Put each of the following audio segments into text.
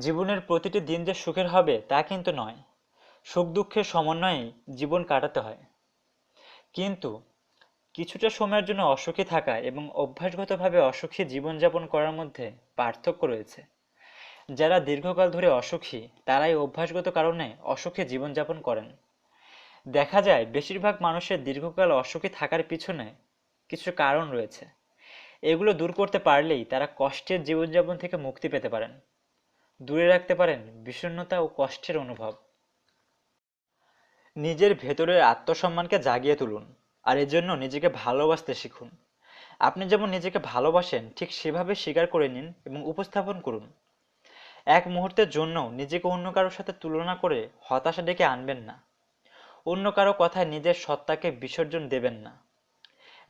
জীবনের প্রতিটি দিন যে সুখের হবে তা কিন্তু নয়। সুখ দুঃখের সমন্বয়েই জীবন কাটাতে হয়। কিন্তু কিছুটা সময়ের জন্য অসুখী থাকা এবং অভ্যাসগতভাবে অসুখী জীবনযাপন করার মধ্যে পার্থক্য রয়েছে। যারা দীর্ঘকাল ধরে অসুখী, তারাই অভ্যাসগত কারণে অসুখী জীবনযাপন করেন। দেখা যায়, বেশিরভাগ মানুষের দীর্ঘকাল অসুখী থাকার পিছনে কিছু কারণ রয়েছে। এগুলো দূর করতে পারলেই তারা কষ্টের জীবনযাপন থেকে মুক্তি পেতে পারেন। দূরে রাখতে পারেন বিষণ্ণতা ও কষ্টের অনুভব। নিজের ভেতরের আত্মসম্মানকে জাগিয়ে তুলুন আর এজন্য নিজেকে ভালোবাসতে শিখুন। আপনি যেমন নিজেকে ভালোবাসেন, ঠিক সেভাবে স্বীকার করে নিন এবং উপস্থাপন করুন। এক মুহূর্তের জন্য নিজেকে অন্য কারোর সাথে তুলনা করে হতাশা ডেকে আনবেন না। অন্য কারও কথায় নিজের সত্তাকে বিসর্জন দেবেন না।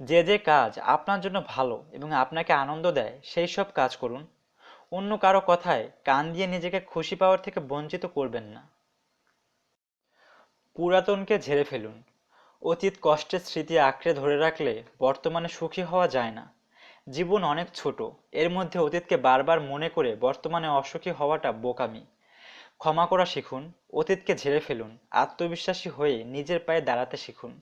যে যে কাজ আপনার জন্য ভালো এবং আপনাকে আনন্দ দেয়, সেই সব কাজ করুন। অন্য কারও কথায় কান দিয়ে নিজেকে খুশি পাওয়ার থেকে বঞ্চিত করবেন না। পুরাতনকে ঝেড়ে ফেলুন। অতীত কষ্টের স্মৃতি আঁকড়ে ধরে রাখলে বর্তমানে সুখী হওয়া যায় না। জীবন অনেক ছোট, এর মধ্যে অতীতকে বারবার মনে করে বর্তমানে অসুখী হওয়াটা বোকামি। ক্ষমা করা শিখুন, অতীতকে ঝেড়ে ফেলুন, আত্মবিশ্বাসী হয়ে নিজের পায়ে দাঁড়াতে শিখুন।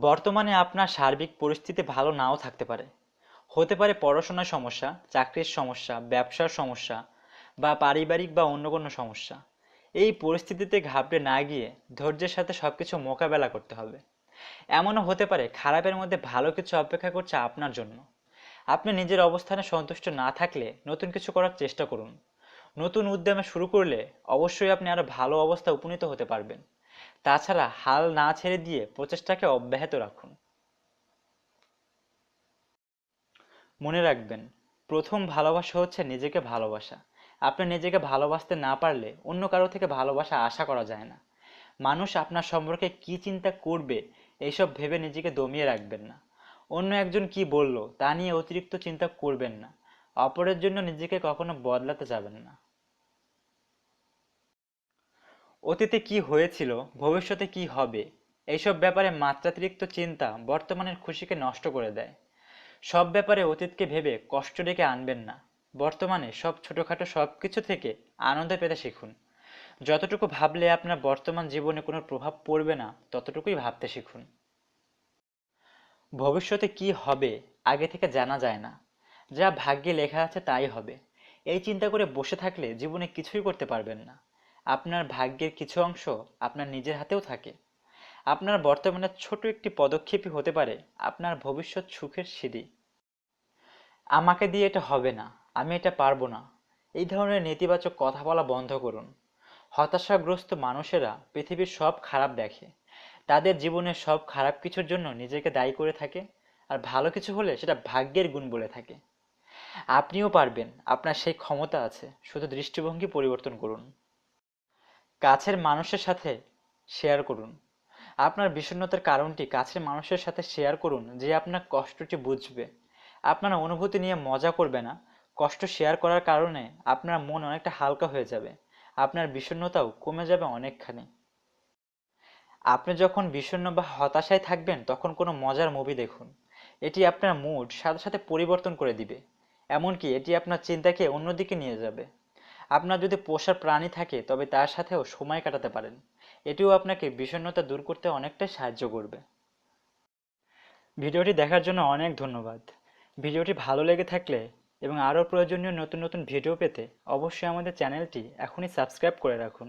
বর্তমানে আপনার সার্বিক পরিস্থিতি ভালো নাও থাকতে পারে। হতে পারে পড়াশোনার সমস্যা, চাকরির সমস্যা, ব্যবসার সমস্যা বা পারিবারিক বা অন্য কোনো সমস্যা। এই পরিস্থিতিতে ঘাবড়ে না গিয়ে ধৈর্যের সাথে সব কিছু মোকাবেলা করতে হবে। এমনও হতে পারে খারাপের মধ্যে ভালো কিছু অপেক্ষা করছে আপনার জন্য। আপনি নিজের অবস্থানে সন্তুষ্ট না থাকলে নতুন কিছু করার চেষ্টা করুন। নতুন উদ্যমে শুরু করলে অবশ্যই আপনি আরও ভালো অবস্থা উপনীত হতে পারবেন। তাছাড়া হাল না ছেড়ে দিয়ে প্রচেষ্টাকে অব্যাহত রাখুন। মনে রাখবেন, প্রথম ভালোবাসা হচ্ছে নিজেকে ভালোবাসা। আপনি নিজেকে ভালোবাসতে না পারলে অন্য কারও থেকে ভালোবাসা আশা করা যায় না। মানুষ আপনার সম্পর্কে কি চিন্তা করবে, এইসব ভেবে নিজেকে দমিয়ে রাখবেন না। অন্য একজন কি বলল, তা নিয়ে অতিরিক্ত চিন্তা করবেন না। অপরের জন্য নিজেকে কখনো বদলাতে যাবেন না। অতীতে কি হয়েছিল, ভবিষ্যতে কি হবে, এইসব ব্যাপারে মাত্রাতিরিক্ত চিন্তা বর্তমানের খুশিকে নষ্ট করে দেয়। সব ব্যাপারে অতীতকে ভেবে কষ্ট ডেকে আনবেন না। বর্তমানে সব ছোটোখাটো সব কিছু থেকে আনন্দ পেতে শিখুন। যতটুকু ভাবলে আপনার বর্তমান জীবনে কোনো প্রভাব পড়বে না, ততটুকুই ভাবতে শিখুন। ভবিষ্যতে কি হবে আগে থেকে জানা যায় না। যা ভাগ্যে লেখা আছে তাই হবে। এই চিন্তা করে বসে থাকলে জীবনে কিছুই করতে পারবেন না। আপনার ভাগ্যের কিছু অংশ আপনার নিজের হাতেও থাকে। আপনার বর্তমানে ছোট একটি পদক্ষেপই হতে পারে, আপনার ভবিষ্যৎ সুখের সিঁড়ি। আমাকে দিয়ে এটা হবে না, আমি এটা পারব না। এই ধরনের নেতিবাচক কথা বলা বন্ধ করুন। হতাশাগ্রস্ত মানুষেরা পৃথিবীর সব খারাপ দেখে। তাদের জীবনের সব খারাপ কিছুর জন্য নিজেকে দায়ী করে থাকে, আর ভালো কিছু হলে সেটা ভাগ্যের গুণ বলে থাকে। আপনিও পারবেন, আপনার সেই ক্ষমতা আছে, শুধু দৃষ্টিভঙ্গি পরিবর্তন করুন। কাছের মানুষের সাথে শেয়ার করুন। আপনার বিষণ্ণতার কারণটি কাছের মানুষের সাথে শেয়ার করুন যে আপনার কষ্টটি বুঝবে। আপনার অনুভূতি নিয়ে মজা করবে না। কষ্ট শেয়ার করার কারণে আপনার মন অনেকটা হালকা হয়ে যাবে। আপনার বিষণ্ণতাও কমে যাবে অনেকখানি। আপনি যখন বিষণ্ণ বা হতাশায় থাকবেন, তখন কোনো মজার মুভি দেখুন। এটি আপনার মুড সাথে সাথে পরিবর্তন করে দিবে। এমনকি এটি আপনার চিন্তাকে অন্যদিকে নিয়ে যাবে। আপনার যদি পোষার প্রাণী থাকে, তবে তার সাথেও সময় কাটাতে পারেন। এটিও আপনাকে বিষণ্ণতা দূর করতে অনেকটা সাহায্য করবে। ভিডিওটি দেখার জন্য অনেক ধন্যবাদ। ভিডিওটি ভালো লেগে থাকলে এবং আরও প্রয়োজনীয় নতুন নতুন ভিডিও পেতে অবশ্যই আমাদের চ্যানেলটি এখনই সাবস্ক্রাইব করে রাখুন।